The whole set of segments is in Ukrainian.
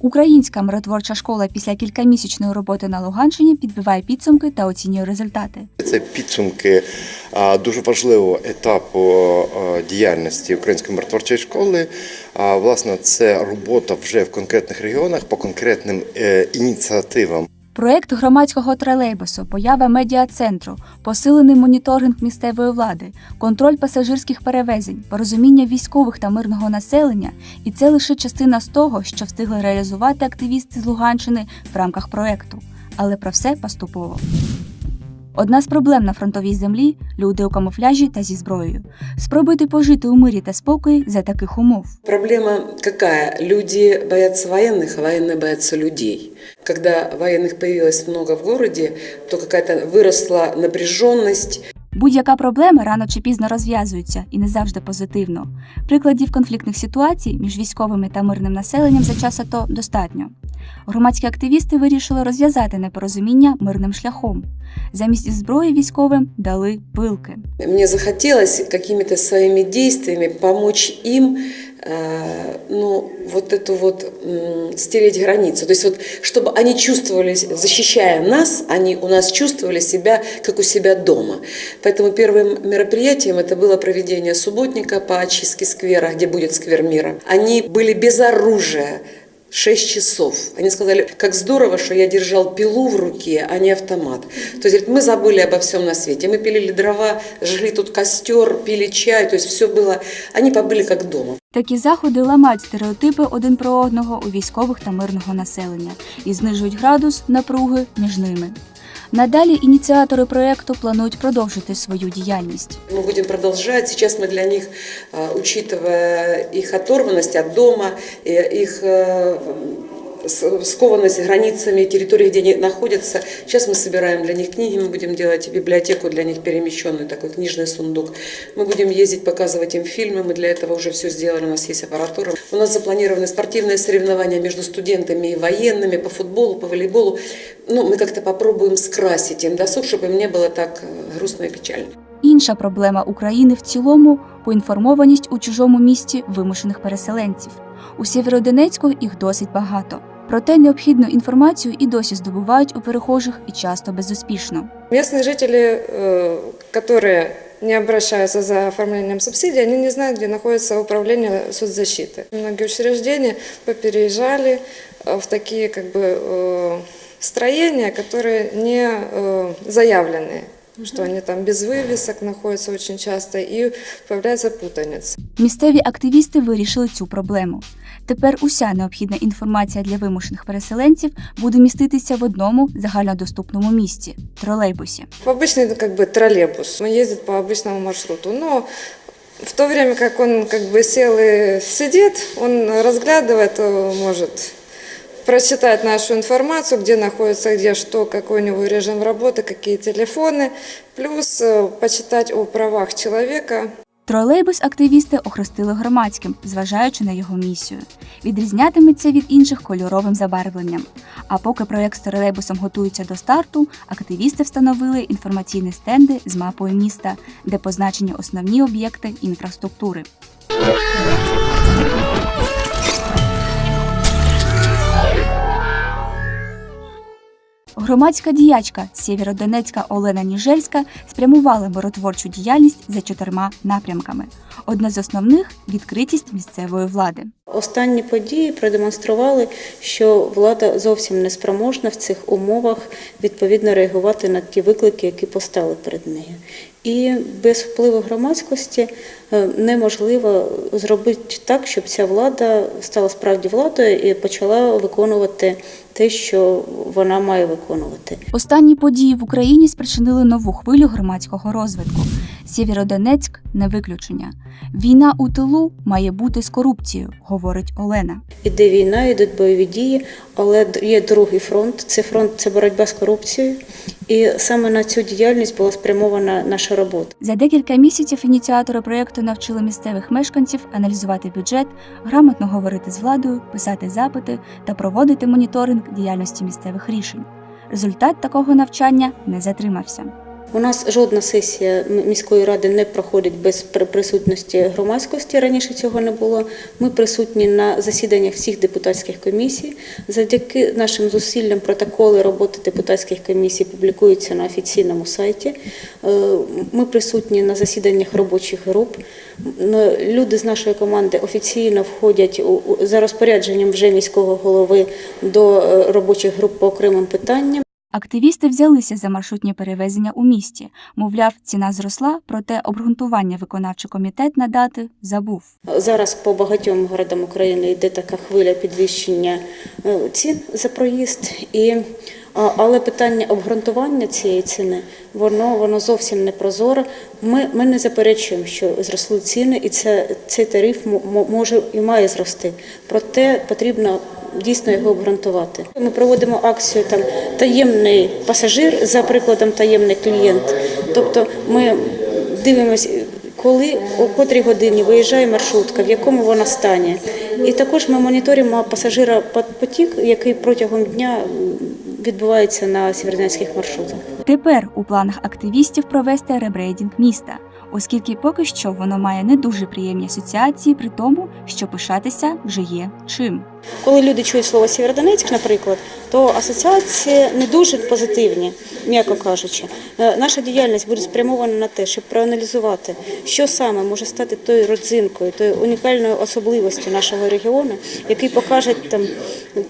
Українська миротворча школа після кількамісячної роботи на Луганщині підбиває підсумки та оцінює результати. Це підсумки дуже важливого етапу діяльності Української миротворчої школи. Власне, це робота вже в конкретних регіонах по конкретним е, ініціативам. Проект громадського тролейбусу, поява медіа-центру, посилений моніторинг місцевої влади, контроль пасажирських перевезень, порозуміння військових та мирного населення, і це лише частина з того, що встигли реалізувати активісти з Луганщини в рамках проекту. Але про все поступово. Одна з проблем на фронтовій землі люди у камуфляжі та зі зброєю. Спробуйте пожити у мирі та спокої за таких умов. Проблема какая? Люди боятся военных, а военные боятся людей. Когда военных появилось много в городе, то какая-то выросла напряженность. Будь-яка проблема рано чи пізно розв'язується і не завжди позитивно. Прикладів конфліктних ситуацій між військовими та мирним населенням за час АТО достатньо. Громадські активісти вирішили розв'язати непорозуміння мирним шляхом. Замість зброї військовим дали пилки. Мне захотелось какими-то своими действиями помочь им э, ну, вот эту вот м, стереть границу. То есть вот, чтобы они чувствовали, защищая нас, они у нас чувствовали себя, как у себя дома. Поэтому первым мероприятием это было проведение субботника по очистке сквера, где будет сквер мира. Они были без оружия, 6 часов. Они сказали, как здорово, что я держал пилу в руке, а не автомат. То есть говорит, мы забыли обо всем на свете. Мы пилили дрова, жгли тут костер, пили чай. То есть все было, они побыли как дома. Такі заходи ламають стереотипи один про одного у військових та мирного населення і знижують градус напруги між ними. Надалі ініціатори проекту планують продовжити свою діяльність. Мы будем продолжать. Сейчас мы для них, э, учитывая их оторванность от дома, э, их э, с- скованность границами территории, где они находятся. Сейчас мы собираем для них книги, мы будем делать библиотеку для них перемещенную, такой книжный сундук. Мы будем ездить, показывать им фильмы, мы для этого уже все сделали, у нас есть аппаратура. У нас запланированы спортивные соревнования между студентами и военными по футболу, по волейболу. Ну, мы как-то попробуем скрасить им досуг, чтобы им не было так э, грустно и печально. Інша проблема України в цілому поінформованість у чужому місті вимушених переселенців. У Сєвєродонецьку їх досить багато. Проте необхідну інформацію і досі здобувають у перехожих і часто безуспішно. Местные жители, э, которые не обращаются за оформлением субсидий, они не знают, где находится управление соцзащиты. Многие учреждения попереезжали э, в такие как бы э, строения, которые не э, заявленные, что они там без вывесок находятся очень часто, и появляется путаница. Місцеві активісти вирішили цю проблему. Тепер уся необхідна інформація для вимушених переселенців буде міститися в одному загальнодоступному місці тролейбусі. Обычный ну, как бы троллейбус, он ездит по обычному маршруту, но в то время как он как бы сел и сидит, он разглядывает, э, может прочитать нашу информацию, где находится, где что, какой у него режим работы, какие телефоны, плюс э, почитать о правах человека, Тролейбус активісти охрестили громадським, зважаючи на його місію. Відрізнятиметься від інших кольоровим забарвленням. А поки проєкт з тролейбусом готується до старту, активісти встановили інформаційні стенди з мапою міста, де позначені основні об'єкти інфраструктури. Громадська діячка Сєвєродонецька Олена Ніжельська спрямувала миротворчу діяльність за чотирма напрямками. Одна з основних відкритість місцевої влади. Останні події продемонстрували, що влада зовсім не спроможна в цих умовах відповідно реагувати на ті виклики, які постали перед нею. І без впливу громадськості е, неможливо зробити так, щоб ця влада стала справді владою і почала виконувати те, що вона має виконувати. Останні події в Україні спричинили нову хвилю громадського розвитку. Сєвєродонецьк не виключення. Війна у тилу має бути з корупцією, говорить Олена. Іде війна, йдуть бойові дії, але є другий фронт. Це фронт це боротьба з корупцією. І саме на цю діяльність була спрямована наша робота. За декілька місяців ініціатори проєкту навчили місцевих мешканців аналізувати бюджет, грамотно говорити з владою, писати запити та проводити моніторинг діяльності місцевих рішень. Результат такого навчання не затримався. У нас жодна сесія міської ради не проходить без присутності громадськості. Раніше цього не було. Ми присутні на засіданнях всіх депутатських комісій. Завдяки нашим зусиллям протоколи роботи депутатських комісій публікуються на офіційному сайті. Е, Ми присутні на засіданнях робочих груп. Люди з нашої команди офіційно входять за розпорядженням вже міського голови до е, робочих груп по окремим питанням. Активісти взялися за маршрутні перевезення у місті. Мовляв, ціна зросла, проте обґрунтування виконавчий комітет надати забув. Зараз по багатьом городам України йде така хвиля підвищення е, цін за проїзд, і, але питання обґрунтування цієї ціни воно, воно зовсім не прозоро. Ми, ми не заперечуємо, що зросли ціни, і це, цей тариф мо- мо- може і має зрости. Проте потрібно дійсно його обґрунтувати. Ми проводимо акцію там таємний пасажир за прикладом таємний клієнт. Тобто ми дивимося, коли о котрій годині виїжджає маршрутка, в якому вона стані. І також ми моніторимо пасажира потік, який протягом дня відбувається на сєвєродонецьких маршрутах. Тепер у планах активістів провести ребрейдинг міста, оскільки поки що воно має не дуже приємні асоціації, при тому, що пишатися вже є чим. Коли люди чують слово Сєвєродонецьк, наприклад, то асоціації не дуже позитивні, м'яко кажучи. Е, Наша діяльність буде спрямована на те, щоб проаналізувати, що саме може стати тою родзинкою, тою унікальною особливістю нашого регіону, який покаже там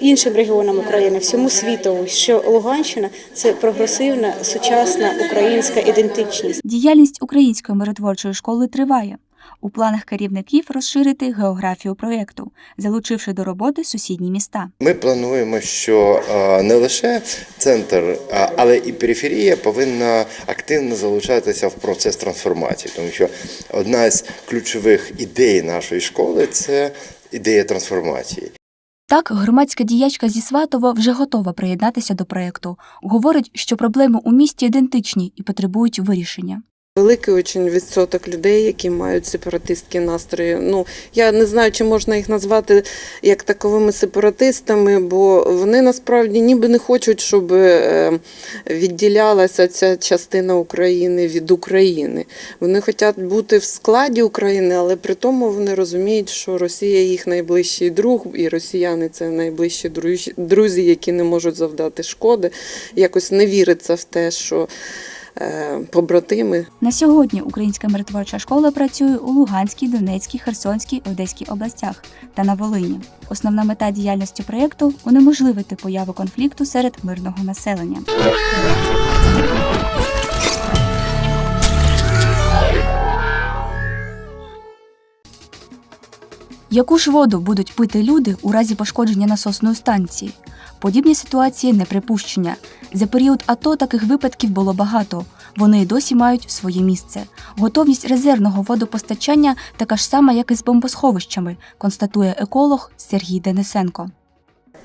іншим регіонам України, всьому світу, що Луганщина це прогресивна, сучасна українська ідентичність. Діяльність української миротворчої школи триває. У планах керівників розширити географію проєкту, залучивши до роботи сусідні міста. Ми плануємо, що е, не лише центр, але і периферія повинна активно залучатися в процес трансформації, тому що одна з ключових ідей нашої школи це ідея трансформації. Так, громадська діячка зі Сватова вже готова приєднатися до проєкту. Говорить, що проблеми у місті ідентичні і потребують вирішення. Великий очень відсоток людей, які мають сепаратистські настрої. Ну я не знаю, чи можна їх назвати як таковими сепаратистами, бо вони насправді ніби не хочуть, щоб е, відділялася ця частина України від України. Вони хочуть бути в складі України, але при тому вони розуміють, що Росія їх найближчий друг, і росіяни це найближчі друзі- які не можуть завдати шкоди. Якось не віриться в те, що побратими На сьогодні українська миротворча школа працює у Луганській, Донецькій, Херсонській, Одеській областях та на Волині. Основна мета діяльності проєкту унеможливити появу конфлікту серед мирного населення. Яку ж воду будуть пити люди у разі пошкодження насосної станції? Подібні ситуації не припущення. За період АТО таких випадків було багато. Вони й досі мають своє місце. Готовність резервного водопостачання така ж сама, як і з бомбосховищами, констатує еколог Сергій Денисенко.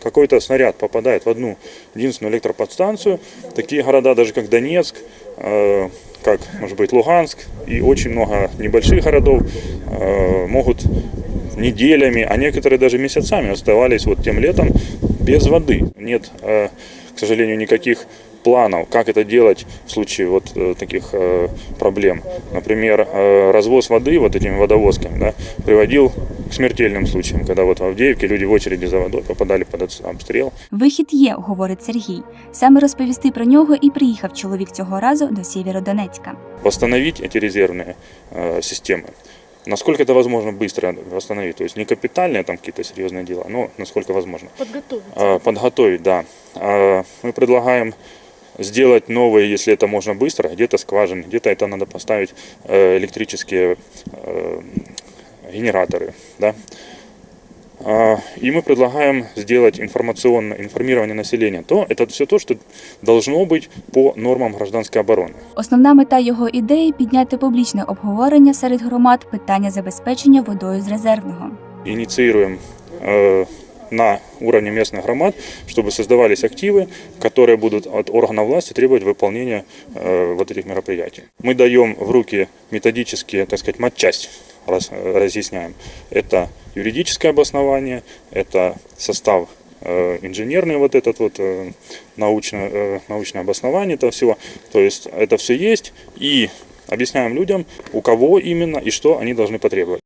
какой-то снаряд попадает в одну единственную электроподстанцию, такие города, даже как Донецк, э, как, может быть, Луганск и очень много небольших городов э, могут неделями, а некоторые даже месяцами оставались вот тем летом без воды. Нет, э, к сожалению, никаких планов, как это делать в случае вот э, таких э, проблем. Например, э, развоз воды вот этими водовозками да, приводил к смертельным случаям, когда вот в Авдеевке люди в очереди за водой попадали под отс- обстрел. Вихід є, говорить Сергій. Саме розповісти про нього і приїхав чоловік цього разу до Сєвєродонецька. Восстановить эти резервные э, системы. Насколько это возможно быстро восстановить, то есть не капитальные там какие-то серьезные дела, но насколько возможно. Подготовить. Подготовить, да. А, Мы предлагаем сделать новые, если это можно быстро, где-то скважины, где-то это надо поставить э, электрические э, генераторы, да. А, И мы предлагаем сделать информационное информирование населения. То это все то, что должно быть по нормам гражданской обороны. Основна мета його ідеї підняти публічне обговорення серед громад питання забезпечення водою з резервного. инициируем э, на уровне местных громад, чтобы создавались активы, которые будут от органов власти требовать выполнения э, вот этих мероприятий. Мы даем в руки методические, так сказать, матчасть, раз- э, разъясняем. Это юридическое обоснование, это состав э, инженерный вот этот вот э, научное, э, научное обоснование этого всего. То есть это все есть и объясняем людям, у кого именно и что они должны потребовать.